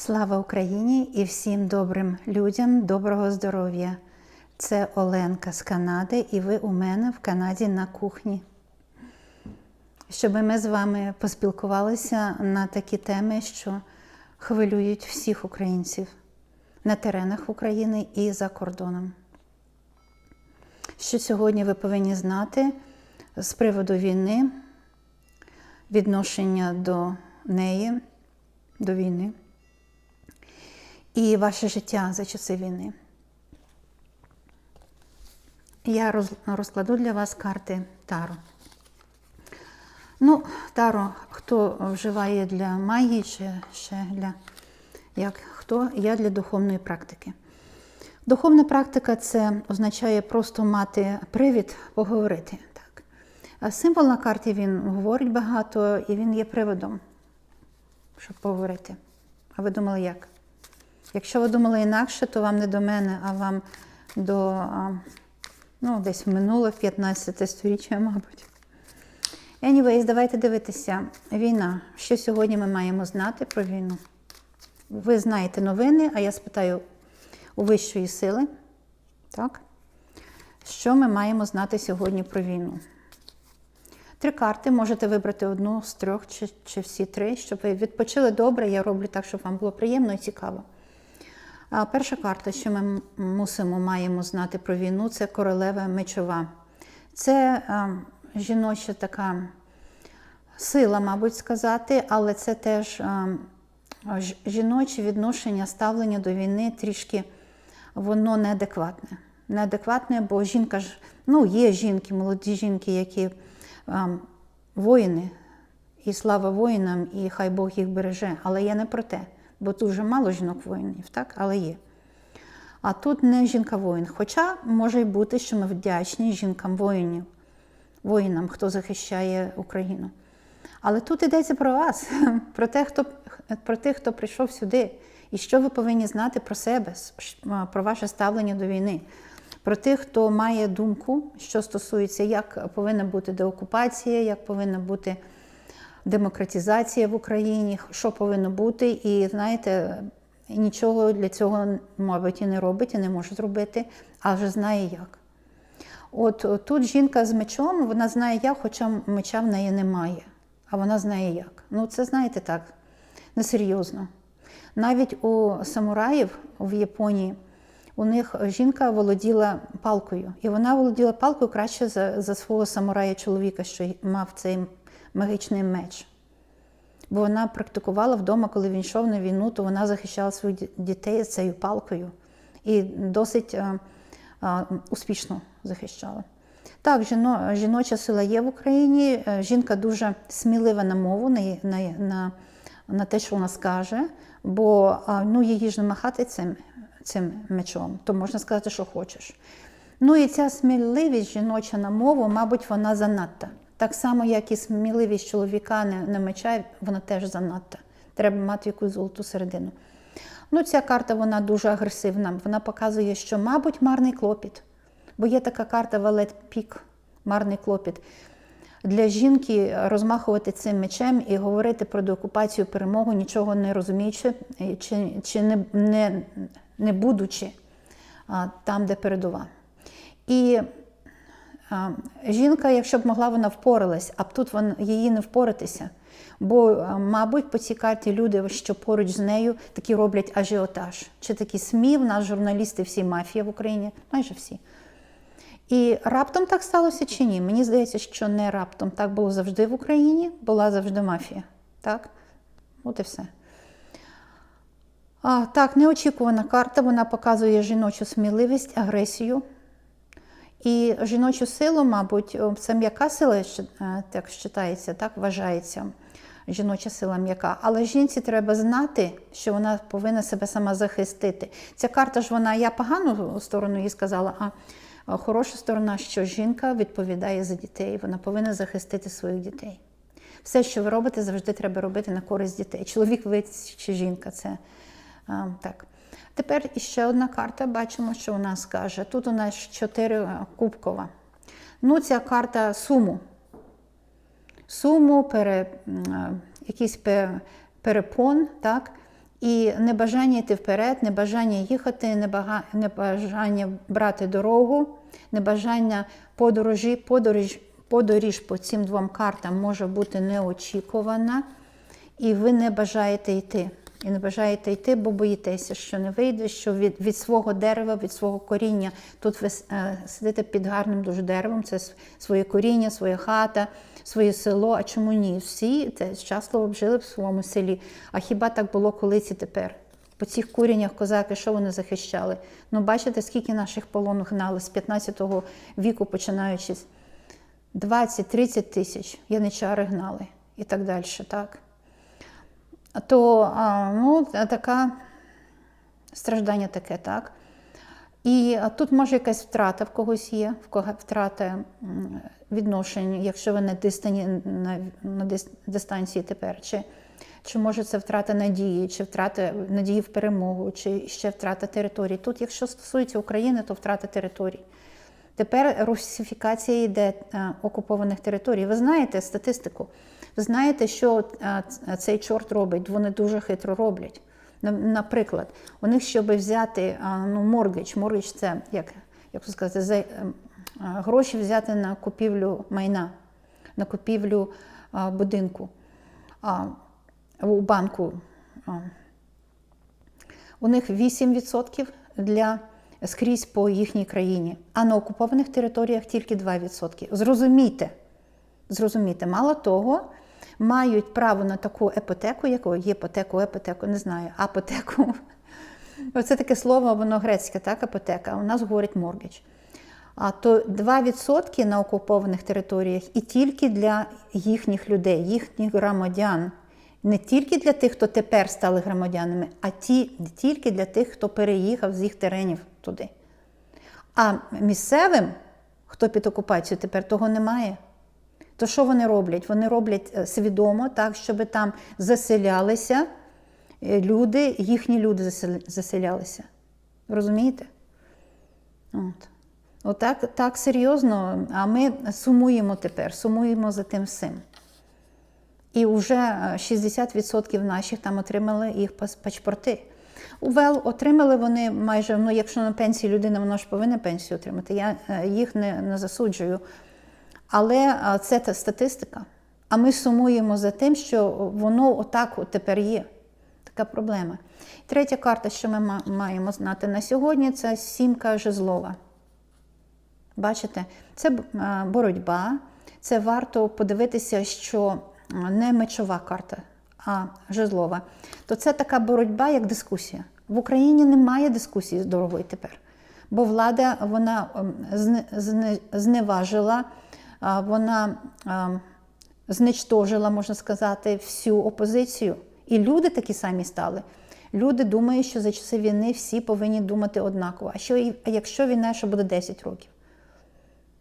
Слава Україні і всім добрим людям, доброго здоров'я. Це Оленка з Канади, і ви у мене в Канаді на кухні. Щоб ми з вами поспілкувалися на такі теми, що хвилюють всіх українців на теренах України і за кордоном. Що сьогодні ви повинні знати з приводу війни, відношення до неї, до війни і ваше життя за часи війни. Я розкладу для вас карти Таро. Ну, Таро, хто вживає для магії, чи ще для як хто, я для духовної практики. Духовна практика це означає просто мати привід поговорити. Так. А символ на карті він говорить багато і він є приводом, щоб поговорити. А ви думали як? Якщо ви думали інакше, то вам не до мене, а вам до ну, десь в минуле 15 сторіччя, мабуть. Anyways, давайте дивитися. Війна. Що сьогодні ми маємо знати про війну? Ви знаєте новини, а я спитаю у вищої сили. Так? Що ми маємо знати сьогодні про війну? Три карти, можете вибрати одну з трьох чи, чи всі три, щоб ви відпочили добре. Я роблю так, щоб вам було приємно і цікаво. А перша карта, що ми мусимо маємо знати про війну, це королева мечова. Це жіноча така сила, мабуть, сказати, але це теж жіноче відношення, ставлення до війни трішки воно неадекватне. Неадекватне, бо жінка ж, ну, є жінки, молоді жінки, які воїни, і слава воїнам, і хай Бог їх береже. Але я не про те, бо дуже мало жінок воїнів, так? але є. А тут не жінка-воїн. Хоча може й бути, що ми вдячні жінкам воїнів, воїнам, хто захищає Україну. Але тут йдеться про вас, про, те, хто, про тих, хто прийшов сюди, і що ви повинні знати про себе, про ваше ставлення до війни, про тих, хто має думку, що стосується, як повинна бути деокупація, як повинна бути демократизація в Україні, що повинно бути. І знаєте, нічого для цього, мабуть, і не робить, і не може зробити, а вже знає як. От от тут жінка з мечом, вона знає як, хоча меча в неї немає, а вона знає як. Ну, це, знаєте, так, несерйозно. Навіть у самураїв в Японії у них жінка володіла палкою. І вона володіла палкою краще за, за свого самурая-чоловіка, що мав цей магічний меч. Бо вона практикувала вдома, коли він йшов на війну, то вона захищала своїх ді- дітей цією палкою і досить а, а, успішно захищала. Так, жіно, жіноча сила є в Україні. Е, Жінка дуже смілива на мову, на, на, на, на те, що вона скаже, бо ну, її ж не цим, цим мечом, то можна сказати, що хочеш. Ну і ця сміливість жіноча на мову, мабуть, вона занадта. Так само, як і сміливість чоловіка не, не меча, вона теж занадта. Треба мати якусь золоту середину. Ну, ця карта вона дуже агресивна. Вона показує, що, мабуть, марний клопіт. Бо є така карта Валет Пік, марний клопіт. Для жінки розмахувати цим мечем і говорити про деокупацію перемогу, нічого не розуміючи, чи, чи не, не, не будучи а, там, де передова. І жінка, якщо б могла, вона впоралась, а б тут вон, її не впоратися. Бо, мабуть, по цій карті люди, що поруч з нею, такі роблять ажіотаж. Чи такі СМІ, в нас журналісти, всі мафія в Україні, майже всі. І раптом так сталося чи ні? Мені здається, що не раптом. Так було завжди в Україні, була завжди мафія. Так? От і все. А, так, неочікувана карта, вона показує жіночу сміливість, агресію. І жіночу силу, мабуть, це м'яка сила, е, так вважається, так вважається. Жіноча сила м'яка. Але жінці треба знати, що вона повинна себе сама захистити. Ця карта ж вона, я погану сторону їй сказала, а хороша сторона, що жінка відповідає за дітей, вона повинна захистити своїх дітей. Все, що ви робите, завжди треба робити на користь дітей. Чоловік ви чи жінка, це а, так. Тепер іще одна карта, бачимо, що у нас каже. Тут у нас чотири кубкова. Ну, ця карта суму. Суму, пере, якийсь перепон, так? І небажання йти вперед, небажання їхати, небажання брати дорогу, небажання подорожі, подорож, подоріж по цим двом картам може бути неочікувана, і ви не бажаєте йти. І не бажаєте йти, бо боїтеся, що не вийде, що від, від свого дерева, від свого коріння. Тут ви е, сидите під гарним дуже деревом, це своє коріння, своя хата, своє село. А чому ні? Всі те, щасливо б жили в своєму селі. А хіба так було колись і тепер? По цих куріннях козаки, що вони захищали? Ну, бачите, скільки наших полон гнали з 15 віку, починаючи з 20-30 тисяч яничари гнали і так далі. Так? То ну, така страждання таке, так? І тут може якась втрата в когось є, в кого втрата відношень, якщо ви на, дистані, на, дистанції тепер, чи, чи може це втрата надії, чи втрата надії в перемогу, чи ще втрата територій. Тут, якщо стосується України, то втрата територій. Тепер русифікація йде е, окупованих територій. Ви знаєте статистику. Ви знаєте, що е, цей чорт робить. Вони дуже хитро роблять. Наприклад, у них, щоб взяти е, ну, моргідж, моргідж це як, як сказати, за, е, гроші взяти на купівлю майна, на купівлю будинку у банку. у них 8% для скрізь по їхній країні, а на окупованих територіях тільки 2%. Зрозумійте, зрозумійте, мало того, мають право на таку епотеку, яку є іпотеку, епотеку, не знаю, апотеку. Оце таке слово, воно грецьке, так, апотека. У нас говорить моргідж. А то 2% на окупованих територіях і тільки для їхніх людей, їхніх громадян. Не тільки для тих, хто тепер стали громадянами, а ті, не тільки для тих, хто переїхав з їх теренів туди. А місцевим, хто під окупацією тепер, того немає. То що вони роблять? Вони роблять е, свідомо так, щоб там заселялися е, люди, їхні люди заселялися. Розумієте? От. Отак так серйозно, а ми сумуємо тепер, сумуємо за тим всім. І вже е, 60% наших там отримали їх пас- паспорти. Вел, отримали вони майже, ну якщо на пенсії людина, вона ж повинна пенсію отримати. Я е, їх не, не засуджую. Але е, це та статистика. А ми сумуємо за тим, що воно отак от тепер є. Така проблема. Третя карта, що ми маємо знати на сьогодні, це сімка жезлова. Бачите, це е, боротьба. Це варто подивитися, що е, не мечова карта, а жезлова. То це така боротьба, як дискусія. В Україні немає дискусії з дорогою тепер, бо влада вона ем, зне- зне- зневажила, вона зничтожила, можна сказати, всю опозицію. І люди такі самі стали. Люди думають, що за часи війни всі повинні думати однаково. А що якщо війна, що буде 10 років?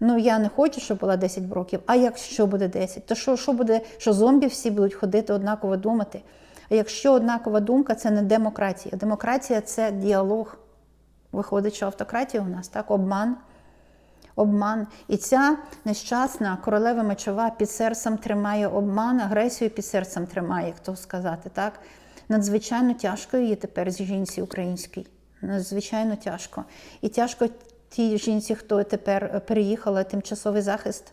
Ну, я не хочу, щоб була 10 років, а якщо буде 10, то що, що буде, що зомбі всі будуть ходити однаково думати? А якщо однакова думка, це не демократія. Демократія це діалог. Виходить, що автократія у нас, так, обман. Обман. І ця нещасна королева мечова під серцем тримає обман, агресію під серцем тримає, як то сказати, так? Надзвичайно тяжко її тепер з жінці українській. Надзвичайно тяжко. І тяжко тій жінці, хто тепер переїхала тимчасовий захист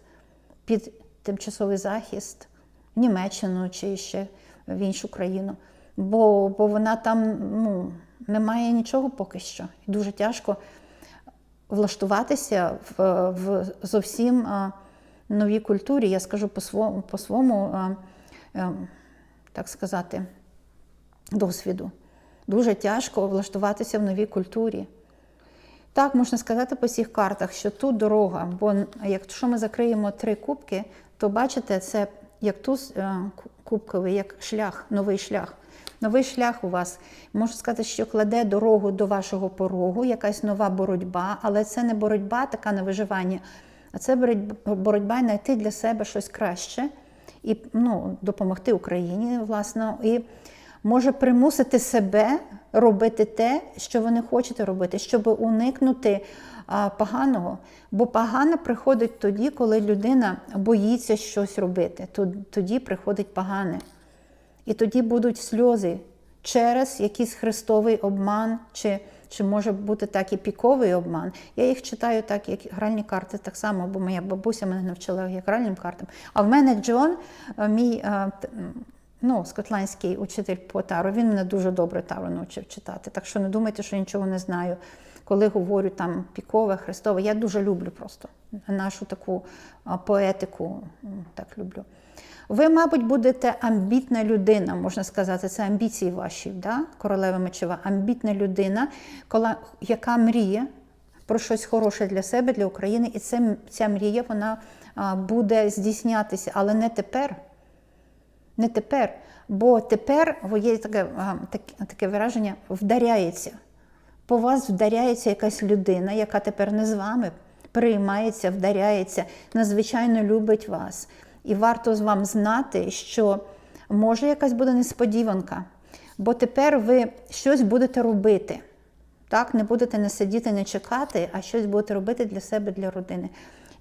під тимчасовий захист в Німеччину чи ще в іншу країну. Бо, бо вона там ну, не має нічого поки що. І дуже тяжко влаштуватися в, в зовсім новій культурі. Я скажу по-своєму, по своєму, е, так сказати, досвіду. Дуже тяжко влаштуватися в новій культурі. Так, можна сказати по всіх картах, що тут дорога, бо якщо ми закриємо три кубки, то бачите, це як туз е, кубковий, як шлях, новий шлях. Новий шлях у вас, можна сказати, що кладе дорогу до вашого порогу, якась нова боротьба, але це не боротьба така на виживання, а це боротьба- знайти для себе щось краще і ну, допомогти Україні, власне, і може примусити себе робити те, що ви не хочете робити, щоб уникнути поганого. Бо погано приходить тоді, коли людина боїться щось робити. Тоді приходить погане. І тоді будуть сльози через якийсь христовий обман, чи, чи може бути так і піковий обман. Я їх читаю так, як гральні карти, так само, бо моя бабуся мене навчила як гральним картам. А в мене Джон, е, мій е, ну, скотландський учитель по тару, він мене дуже добре тару навчив читати. Так що не думайте, що нічого не знаю. Коли говорю там пікове, христове, я дуже люблю просто нашу таку поетику, так люблю. Ви, мабуть, будете амбітна людина, можна сказати, це амбіції ваші, да? королева мечева, амбітна людина, яка мріє про щось хороше для себе, для України, і це, ця мрія вона буде здійснятися, але не тепер. Не тепер. Бо тепер є таке, таке вираження вдаряється. По вас вдаряється якась людина, яка тепер не з вами, приймається, вдаряється, надзвичайно любить вас. І варто вам знати, що може якась буде несподіванка, бо тепер ви щось будете робити. Так, не будете не сидіти, не чекати, а щось будете робити для себе, для родини.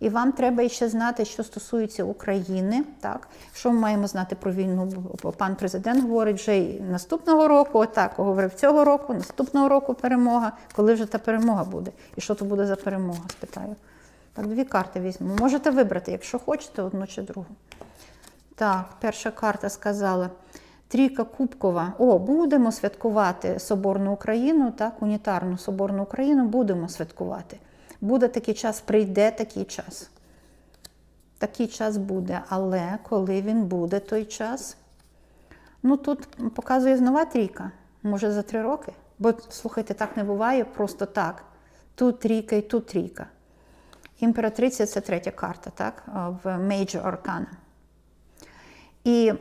І вам треба ще знати, що стосується України. Так, що ми маємо знати про війну? Пан президент говорить вже і наступного року, отак говорив цього року, наступного року перемога. Коли вже та перемога буде? І що то буде за перемога? Спитаю. Так, дві карти візьму. Можете вибрати, якщо хочете, одну чи другу. Так, перша карта сказала. Трійка Кубкова. О, будемо святкувати Соборну Україну, так, унітарну Соборну Україну будемо святкувати. Буде такий час, прийде такий час. Такий час буде, але коли він буде той час? Ну тут показує нова трійка, може за три роки. Бо, слухайте, так не буває просто так. Тут трійка і тут трійка. Імператриця це третя карта, так, в Major Arcana. І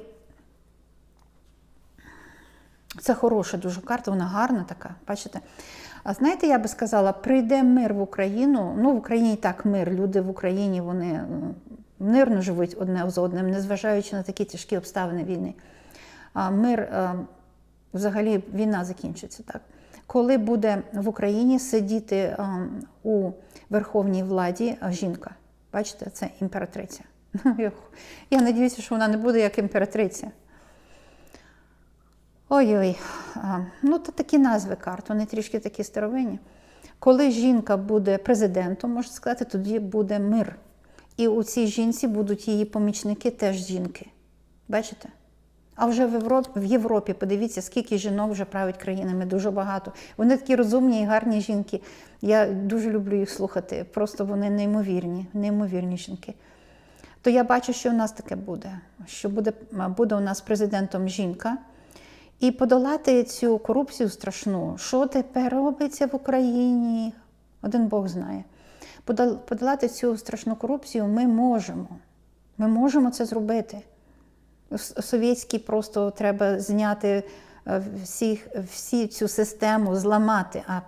це хороша дуже карта, вона гарна така, бачите. А знаєте, я би сказала, прийде мир в Україну. Ну, в Україні і так мир. Люди в Україні вони мирно живуть одне з одним, незважаючи на такі тяжкі обставини війни. А мир, е, взагалі, війна закінчиться так. Коли буде в Україні сидіти е, у верховній владі е, жінка, бачите, це імператриця. Я надіюся, що вона не буде як імператриця. Ой-ой, ну то такі назви карт, вони трішки такі старовинні. Коли жінка буде президентом, можна сказати, тоді буде мир. І у цій жінці будуть її помічники теж жінки. Бачите? А вже в Європі, в Європі подивіться, скільки жінок вже править країнами, дуже багато. Вони такі розумні і гарні жінки. Я дуже люблю їх слухати. Просто вони неймовірні, неймовірні жінки. То я бачу, що у нас таке буде. Що буде, буде у нас президентом жінка. І подолати цю корупцію страшну, що тепер робиться в Україні, один Бог знає. Подол- Подолати цю страшну корупцію ми можемо. Ми можемо це зробити. Совєтський просто треба зняти е, всіх, всі цю систему, зламати. А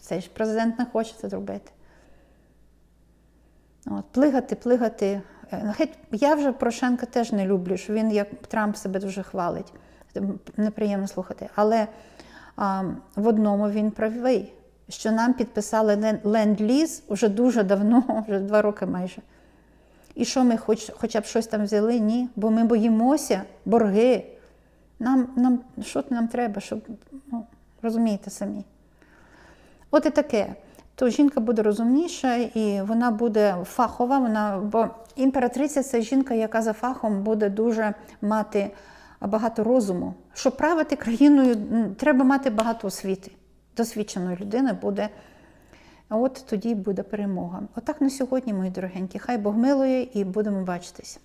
цей ж президент не хоче це зробити. От, плигати, плигати. Е, Геть, я вже Порошенка теж не люблю, що він як Трамп себе дуже хвалить. Неприємно слухати. Але а, в одному він правий, що нам підписали ленд-ліз вже дуже давно, вже два роки майже. І що ми хоч, хоча б щось там взяли? Ні. Бо ми боїмося борги. Нам, нам, що нам треба, щоб, ну, розумієте самі. От і таке. То жінка буде розумніша і вона буде фахова. Вона, бо імператриця це жінка, яка за фахом буде дуже мати багато розуму. Щоб правити країною, треба мати багато освіти. Досвідченої людини буде. А от тоді буде перемога. Отак на сьогодні, мої дорогенькі. Хай Бог милує і будемо бачитись.